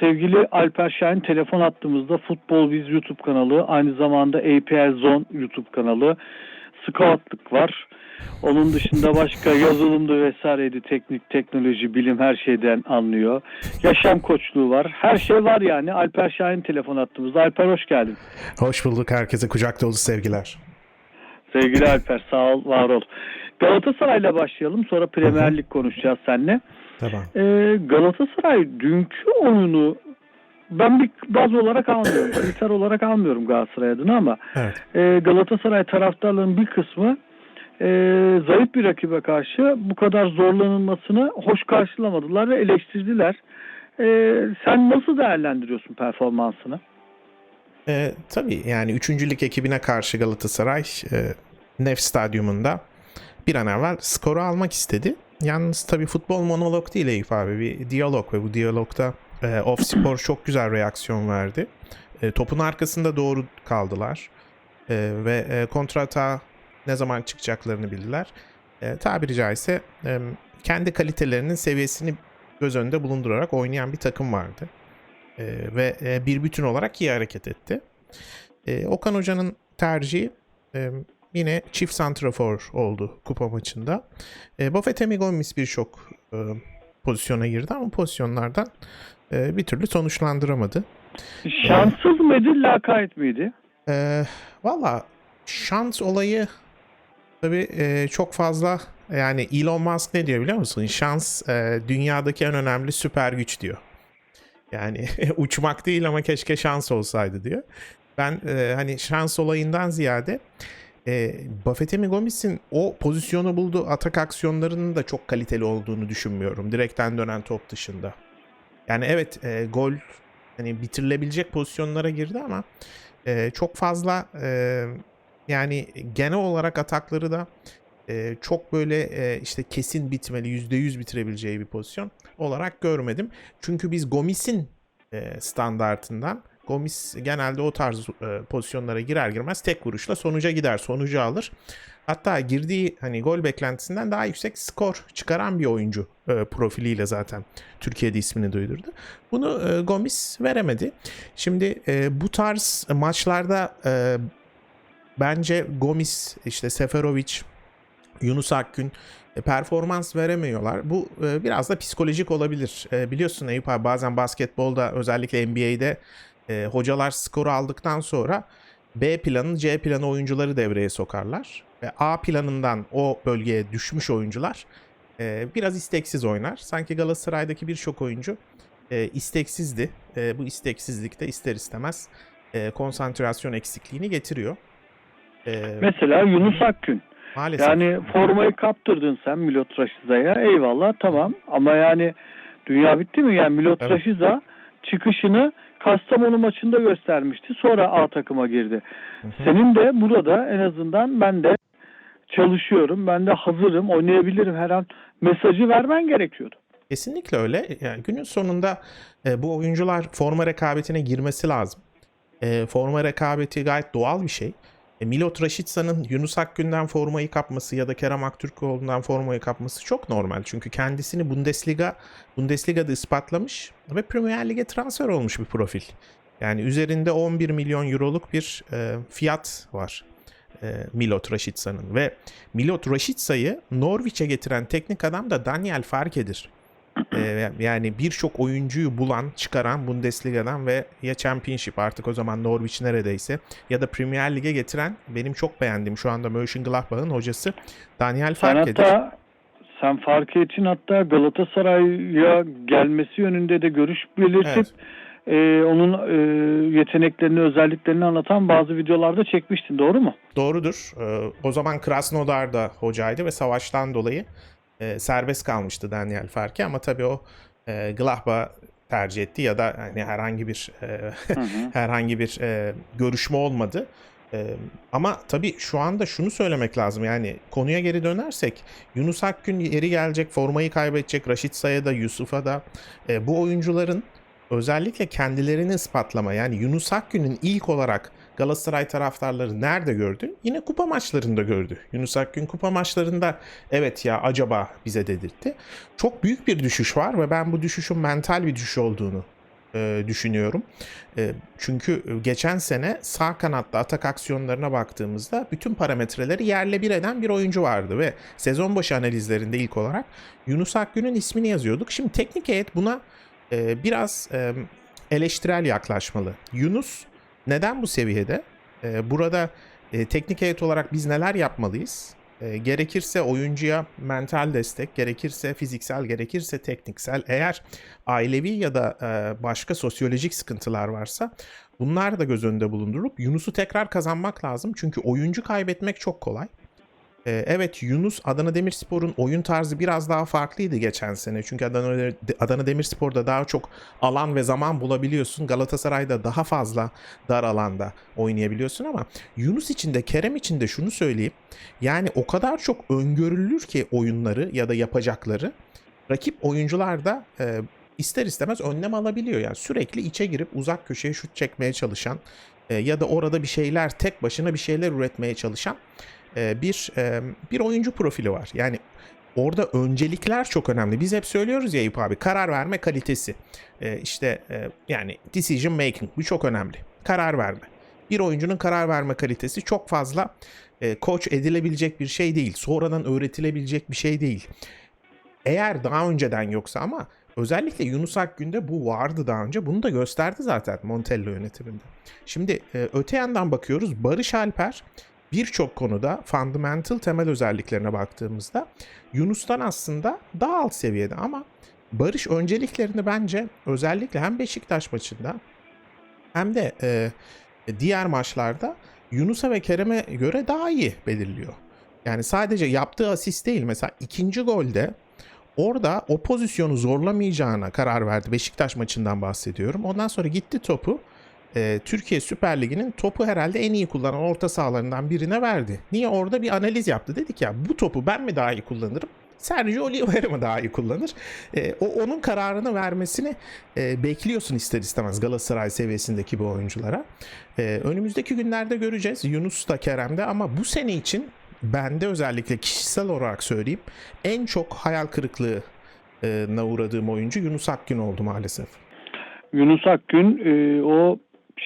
Sevgili Alper Şahin telefon attığımızda Futbol Biz YouTube kanalı, aynı zamanda APL Zone YouTube kanalı, Scoutlık var. Onun dışında başka yazılımda vesaireydi, teknik, teknoloji, bilim her şeyden anlıyor. Yaşam koçluğu var. Her şey var yani. Alper Şahin telefon attığımızda. Alper hoş geldin. Hoş bulduk herkese kucak dolusu sevgiler. Sevgili Alper sağ ol, var ol. Galatasaray'la başlayalım. Sonra Premier Lig konuşacağız seninle. Tamam. Ee, Galatasaray dünkü oyunu ben bir baz olarak almıyorum. Kriter olarak almıyorum Galatasaray adına ama Evet. e, Galatasaray taraftarlarının bir kısmı e, zayıf bir rakibe karşı bu kadar zorlanılmasını hoş karşılamadılar ve eleştirdiler. E, sen nasıl değerlendiriyorsun performansını? Ee, tabii yani 3. lig ekibine karşı Galatasaray e, Nef Stadyumunda bir an evvel skoru almak istedi. Yalnız tabii futbol monolog değil Eyüp abi bir diyalog ve bu diyalogda e, Off Spor çok güzel reaksiyon verdi. E, topun arkasında doğru kaldılar E, ve e, kontrata ne zaman çıkacaklarını bildiler. E, tabiri caizse e, kendi kalitelerinin seviyesini göz önünde bulundurarak oynayan bir takım vardı. E, ve e, bir bütün olarak iyi hareket etti. E, Okan Hoca'nın tercihi e, yine çift santrafor oldu kupa maçında. E, Buffett Gomis birçok e, pozisyona girdi ama pozisyonlardan e, bir türlü sonuçlandıramadı. Şanssız mıydı, lakayt mıydı? E, Valla şans olayı tabii e, çok fazla yani Elon Musk ne diyor biliyor musun? Şans e, dünyadaki en önemli süper güç diyor. Yani uçmak değil ama keşke şans olsaydı diyor. Ben e, hani şans olayından ziyade e, Buffett Gomis'in o pozisyonu bulduğu atak aksiyonlarının da çok kaliteli olduğunu düşünmüyorum. Direkten dönen top dışında. Yani evet e, gol hani bitirilebilecek pozisyonlara girdi ama e, çok fazla e, yani genel olarak atakları da e, çok böyle e, işte kesin bitmeli %100 bitirebileceği bir pozisyon olarak görmedim. Çünkü biz Gomis'in e, standartından Gomis genelde o tarz e, pozisyonlara girer girmez tek vuruşla sonuca gider, sonucu alır. Hatta girdiği hani gol beklentisinden daha yüksek skor çıkaran bir oyuncu e, profiliyle zaten Türkiye'de ismini duydurdu. Bunu e, Gomis veremedi. Şimdi e, bu tarz maçlarda e, bence Gomis, işte Seferovic, Yunus Akgün e, performans veremiyorlar. Bu e, biraz da psikolojik olabilir. E, biliyorsun Eyüp abi bazen basketbolda özellikle NBA'de e, hocalar skoru aldıktan sonra B planı C planı oyuncuları devreye sokarlar. Ve A planından o bölgeye düşmüş oyuncular e, biraz isteksiz oynar. Sanki Galatasaray'daki birçok oyuncu e, isteksizdi. E, bu isteksizlik de ister istemez e, konsantrasyon eksikliğini getiriyor. E, Mesela Yunus Akgün. maalesef. Yani formayı kaptırdın sen Milot Raşiza'ya eyvallah tamam ama yani dünya bitti mi? Yani Milot Evet. Raşiza çıkışını Kastamonu maçında göstermişti. Sonra A takıma girdi. Senin de burada en azından ben de çalışıyorum. Ben de hazırım. Oynayabilirim her an mesajı vermen gerekiyordu. Kesinlikle öyle. Yani günün sonunda e, bu oyuncular forma rekabetine girmesi lazım. E, forma rekabeti gayet doğal bir şey. Milot Raşitsa'nın Yunus Akgün'den formayı kapması ya da Kerem Aktürkoğlu'ndan formayı kapması çok normal. Çünkü kendisini Bundesliga Bundesliga'da ispatlamış ve Premier Lig'e transfer olmuş bir profil. Yani üzerinde 11 milyon euroluk bir e, fiyat var. e, Milot Raşitsa'nın ve Milot Raşitsa'yı Norwich'e getiren teknik adam da Daniel Farke'dir. Ee, yani birçok oyuncuyu bulan, çıkaran Bundesliga'dan ve ya Championship artık o zaman Norwich neredeyse ya da Premier Lig'e getiren benim çok beğendiğim şu anda Mönchengladbach'ın hocası Daniel Farke'dir. hatta sen Farke için hatta Galatasaray'a gelmesi yönünde de görüş belirtip Evet. e, onun e, yeteneklerini, özelliklerini anlatan bazı videolarda çekmiştin. Doğru mu? Doğrudur. Ee, o zaman Krasnodar da hocaydı ve savaştan dolayı e, serbest kalmıştı Daniel Farke ama tabii o e, Gladbach tercih etti ya da hani herhangi bir e, Hı hı. herhangi bir e, görüşme olmadı. E, ama tabii şu anda şunu söylemek lazım yani konuya geri dönersek Yunus Akgün yeri gelecek formayı kaybedecek Raşit Say'a da Yusuf'a da e, bu oyuncuların özellikle kendilerini ispatlama yani Yunus Akgün'ün ilk olarak Galatasaray taraftarları nerede gördü? Yine kupa maçlarında gördü. Yunus Akgün kupa maçlarında evet ya acaba bize dedirtti. Çok büyük bir düşüş var ve ben bu düşüşün mental bir düşüş olduğunu e, düşünüyorum. E, çünkü geçen sene sağ kanatta atak aksiyonlarına baktığımızda bütün parametreleri yerle bir eden bir oyuncu vardı ve sezon başı analizlerinde ilk olarak Yunus Akgün'ün ismini yazıyorduk. Şimdi teknik heyet buna e, biraz e, eleştirel yaklaşmalı. Yunus neden bu seviyede? E, burada e, teknik heyet olarak biz neler yapmalıyız? E, gerekirse oyuncuya mental destek, gerekirse fiziksel, gerekirse tekniksel. Eğer ailevi ya da e, başka sosyolojik sıkıntılar varsa bunlar da göz önünde bulundurup Yunus'u tekrar kazanmak lazım. Çünkü oyuncu kaybetmek çok kolay. E, evet Yunus Adana Demirspor'un oyun tarzı biraz daha farklıydı geçen sene. Çünkü Adana, Adana Demirspor'da daha çok alan ve zaman bulabiliyorsun. Galatasaray'da daha fazla dar alanda oynayabiliyorsun ama Yunus için de Kerem için de şunu söyleyeyim. Yani o kadar çok öngörülür ki oyunları ya da yapacakları rakip oyuncular da e, ister istemez önlem alabiliyor. Yani sürekli içe girip uzak köşeye şut çekmeye çalışan e, ya da orada bir şeyler tek başına bir şeyler üretmeye çalışan e, bir e, bir oyuncu profili var. Yani orada öncelikler çok önemli. Biz hep söylüyoruz ya Eyüp abi karar verme kalitesi. E, işte yani decision making bu çok önemli. Karar verme. Bir oyuncunun karar verme kalitesi çok fazla e, koç edilebilecek bir şey değil. Sonradan öğretilebilecek bir şey değil. Eğer daha önceden yoksa ama özellikle Yunus Akgün'de bu vardı daha önce. Bunu da gösterdi zaten Montello yönetiminde. Şimdi öte yandan bakıyoruz Barış Alper birçok konuda fundamental temel özelliklerine baktığımızda Yunus'tan aslında daha alt seviyede ama Barış önceliklerini bence özellikle hem Beşiktaş maçında hem de e, diğer maçlarda Yunus'a ve Kerem'e göre daha iyi belirliyor. Yani sadece yaptığı asist değil mesela ikinci golde orada o pozisyonu zorlamayacağına karar verdi. Beşiktaş maçından bahsediyorum. Ondan sonra gitti topu e, Türkiye Süper Ligi'nin topu herhalde en iyi kullanan orta sahalarından birine verdi. Niye orada bir analiz yaptı? Dedik ya bu topu ben mi daha iyi kullanırım? Sergio Oliveira mı daha iyi kullanır? E, o onun kararını vermesini e, bekliyorsun ister istemez Galatasaray seviyesindeki bu oyunculara. E, önümüzdeki günlerde göreceğiz Yunus da Kerem'de ama bu sene için bende özellikle kişisel olarak söyleyeyim en çok hayal kırıklığına uğradığım oyuncu Yunus Akgün oldu maalesef. Yunus Akgün e, o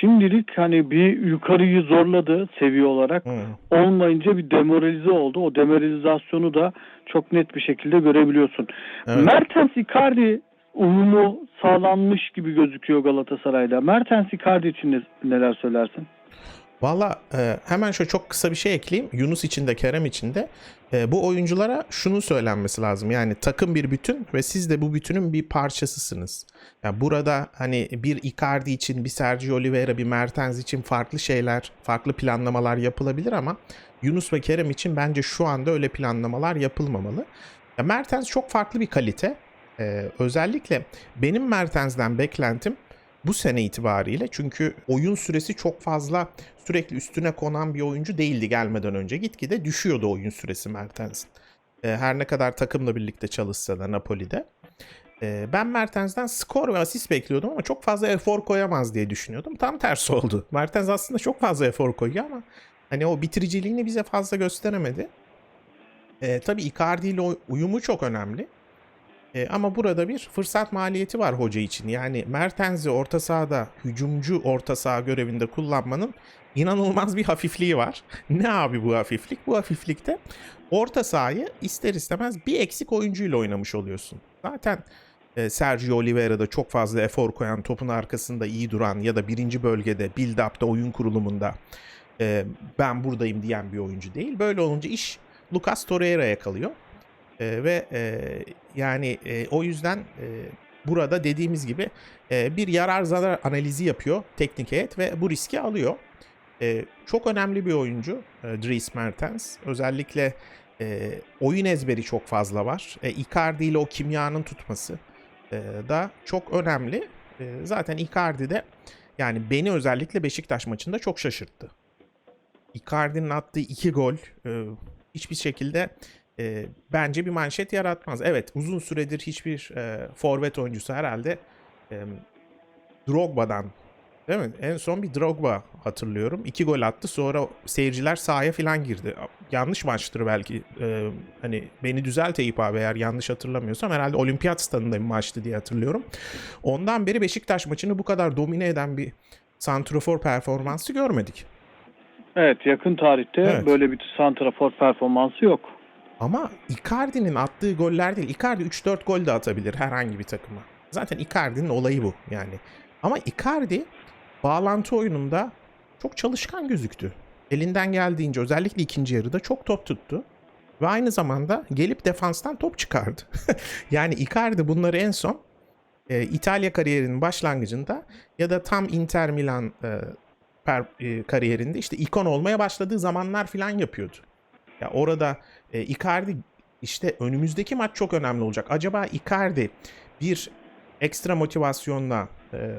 şimdilik hani bir yukarıyı zorladı seviye olarak. Hı. Olmayınca bir demoralize oldu. O demoralizasyonu da çok net bir şekilde görebiliyorsun. Evet. Mertens Icardi uyumu sağlanmış gibi gözüküyor Galatasaray'da. Mertens Icardi için ne- neler söylersin? Valla e, hemen şöyle çok kısa bir şey ekleyeyim. Yunus için de Kerem için de e, bu oyunculara şunun söylenmesi lazım. Yani takım bir bütün ve siz de bu bütünün bir parçasısınız. Yani burada hani bir Icardi için, bir Sergio Oliveira, bir Mertens için farklı şeyler, farklı planlamalar yapılabilir ama Yunus ve Kerem için bence şu anda öyle planlamalar yapılmamalı. Ya Mertens çok farklı bir kalite. E, özellikle benim Mertens'den beklentim bu sene itibariyle çünkü oyun süresi çok fazla sürekli üstüne konan bir oyuncu değildi gelmeden önce. Gitgide düşüyordu oyun süresi Mertens'in. Ee, her ne kadar takımla birlikte çalışsa da Napoli'de. Ee, ben Mertens'den skor ve asist bekliyordum ama çok fazla efor koyamaz diye düşünüyordum. Tam tersi oldu. Mertens aslında çok fazla efor koyuyor ama hani o bitiriciliğini bize fazla gösteremedi. Ee, tabii Icardi ile uyumu çok önemli. E, ama burada bir fırsat maliyeti var hoca için. Yani Mertens'i orta sahada hücumcu orta saha görevinde kullanmanın inanılmaz bir hafifliği var. ne abi bu hafiflik? Bu hafiflikte orta sahayı ister istemez bir eksik oyuncuyla oynamış oluyorsun. Zaten e, Sergio Oliveira'da çok fazla efor koyan, topun arkasında iyi duran ya da birinci bölgede, build-up'ta, oyun kurulumunda e, ben buradayım diyen bir oyuncu değil. Böyle olunca iş Lucas Torreira'ya kalıyor. E, ve e, yani e, o yüzden e, burada dediğimiz gibi e, bir yarar zarar analizi yapıyor teknik heyet ve bu riski alıyor. E, çok önemli bir oyuncu e, Dries Mertens. Özellikle e, oyun ezberi çok fazla var. E, Icardi ile o kimyanın tutması e, da çok önemli. E, zaten Icardi de yani beni özellikle Beşiktaş maçında çok şaşırttı. Icardi'nin attığı iki gol e, hiçbir şekilde e, bence bir manşet yaratmaz. Evet uzun süredir hiçbir e, forvet oyuncusu herhalde e, Drogba'dan Değil mi? En son bir Drogba hatırlıyorum. İki gol attı sonra seyirciler sahaya falan girdi. Yanlış maçtır belki. Ee, hani beni düzelt Eyüp abi eğer yanlış hatırlamıyorsam. Herhalde olimpiyat stadında bir maçtı diye hatırlıyorum. Ondan beri Beşiktaş maçını bu kadar domine eden bir santrofor performansı görmedik. Evet yakın tarihte Evet. böyle bir santrafor performansı yok. Ama Icardi'nin attığı goller değil. Icardi 3-4 gol de atabilir herhangi bir takıma. Zaten Icardi'nin olayı bu yani. Ama Icardi bağlantı oyununda çok çalışkan gözüktü. Elinden geldiğince özellikle ikinci yarıda çok top tuttu. Ve aynı zamanda gelip defanstan top çıkardı. yani Icardi bunları en son e, İtalya kariyerinin başlangıcında ya da tam Inter Milan e, per- e, kariyerinde işte ikon olmaya başladığı zamanlar falan yapıyordu. Ya orada e, Icardi işte önümüzdeki maç çok önemli olacak. Acaba Icardi bir ekstra motivasyonla e,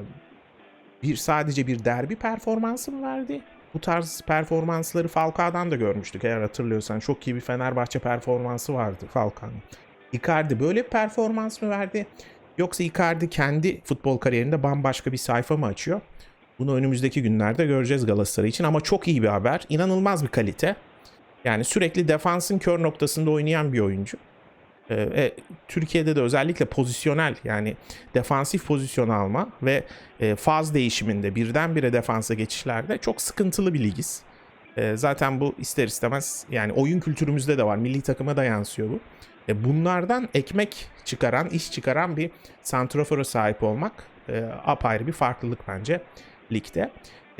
bir sadece bir derbi performansı mı verdi? Bu tarz performansları Falcao'dan da görmüştük eğer hatırlıyorsan. Çok iyi bir Fenerbahçe performansı vardı Falcao'nun. Icardi böyle bir performans mı verdi? Yoksa Icardi kendi futbol kariyerinde bambaşka bir sayfa mı açıyor? Bunu önümüzdeki günlerde göreceğiz Galatasaray için ama çok iyi bir haber. İnanılmaz bir kalite. Yani sürekli defansın kör noktasında oynayan bir oyuncu. Ee, e, Türkiye'de de özellikle pozisyonel yani defansif pozisyon alma ve e, faz değişiminde birdenbire defansa geçişlerde çok sıkıntılı bir ligiz. E, zaten bu ister istemez yani oyun kültürümüzde de var. Milli takıma da yansıyor bu. E, bunlardan ekmek çıkaran, iş çıkaran bir santrofora sahip olmak e, apayrı bir farklılık bence ligde.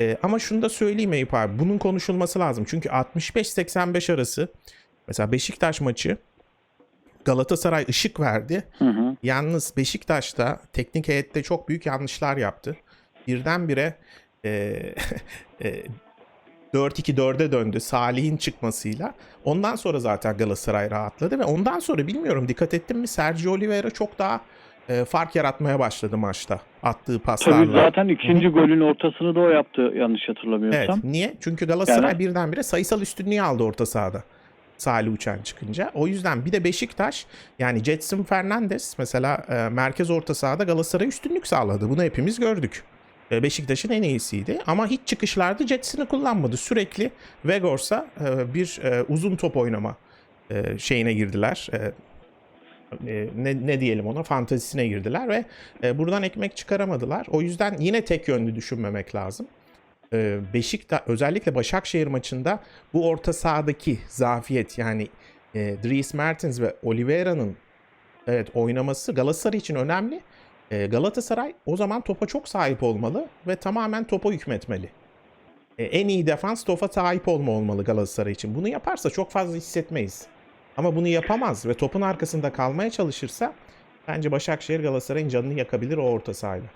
E, ama şunu da söyleyeyim Eyüp abi. Bunun konuşulması lazım. Çünkü 65-85 arası mesela Beşiktaş maçı Galatasaray ışık verdi. Hı hı. Yalnız Beşiktaş'ta teknik heyette çok büyük yanlışlar yaptı. Birdenbire e, e, 4-2-4'e döndü Salih'in çıkmasıyla. Ondan sonra zaten Galatasaray rahatladı ve ondan sonra bilmiyorum dikkat ettin mi Sergio Oliveira çok daha e, fark yaratmaya başladı maçta attığı paslarla. Tabii zaten ikinci golün ortasını da o yaptı yanlış hatırlamıyorsam. Evet. Niye? Çünkü Galatasaray Yani- birdenbire sayısal üstünlüğü aldı orta sahada. Salih Uçan çıkınca. O yüzden bir de Beşiktaş yani Jetson Fernandes mesela e, merkez orta sahada Galatasaray üstünlük sağladı. Bunu hepimiz gördük. E, Beşiktaş'ın en iyisiydi ama hiç çıkışlarda Jetson'ı kullanmadı. Sürekli Vegors'a e, bir e, uzun top oynama e, şeyine girdiler. E, e, ne, ne diyelim ona fantezisine girdiler ve e, buradan ekmek çıkaramadılar. O yüzden yine tek yönlü düşünmemek lazım. E, Beşiktaş özellikle Başakşehir maçında bu orta sahadaki zafiyet yani e, Dries Mertens ve Oliveira'nın evet oynaması Galatasaray için önemli. E, Galatasaray o zaman topa çok sahip olmalı ve tamamen topa hükmetmeli. En iyi defans topa sahip olma olmalı Galatasaray için. Bunu yaparsa çok fazla hissetmeyiz. Ama bunu yapamaz ve topun arkasında kalmaya çalışırsa bence Başakşehir Galatasaray'ın canını yakabilir o orta sahayla.